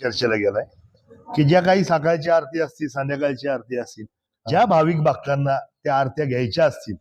चर्चेला गेलाय की ज्या काही सकाळची आरती असतील संध्याकाळची आरती असतील ज्या भाविक भक्तांना त्या आरत्या घ्यायच्या असतील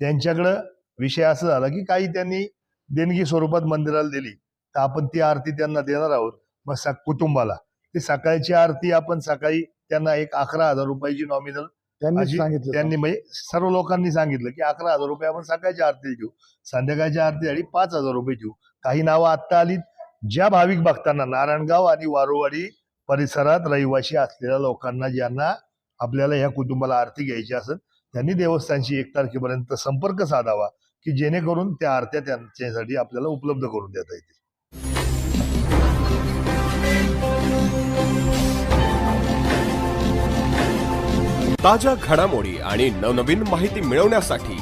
त्यांच्याकडं विषय असा झाला की काही त्यांनी देणगी स्वरूपात मंदिराला दिली तर आपण ती आरती त्यांना देणार आहोत मग स- कुटुंबाला. ती सकाळची आरती आपण सकाळी त्यांना एक अकरा हजार रुपयाची नॉमिनल त्यांनी सांगितलं. त्यांनी म्हणजे सर्व लोकांनी सांगितलं की अकरा हजार रुपये आपण सकाळच्या आरती देऊ संध्याकाळच्या आरतीसाठी पाच हजार रुपये देऊ. काही नावं आत्ता आली ज्या भाविक भक्तांना नारायणगाव आणि वारुवाडी परिसरात रहिवाशी असलेल्या लोकांना ज्यांना आपल्याला ह्या कुटुंबाला आरती घ्यायची असेल त्यांनी देवस्थानशी एक तारखेपर्यंत संपर्क साधावा की जेणेकरून त्या आरत्या त्यांच्यासाठी आपल्याला उपलब्ध करून देता येतील. ताज्या घडामोडी आणि नवनवीन माहिती मिळवण्यासाठी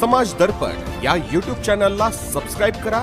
समाज दर्पण या यूट्यूब चॅनलला सबस्क्राईब करा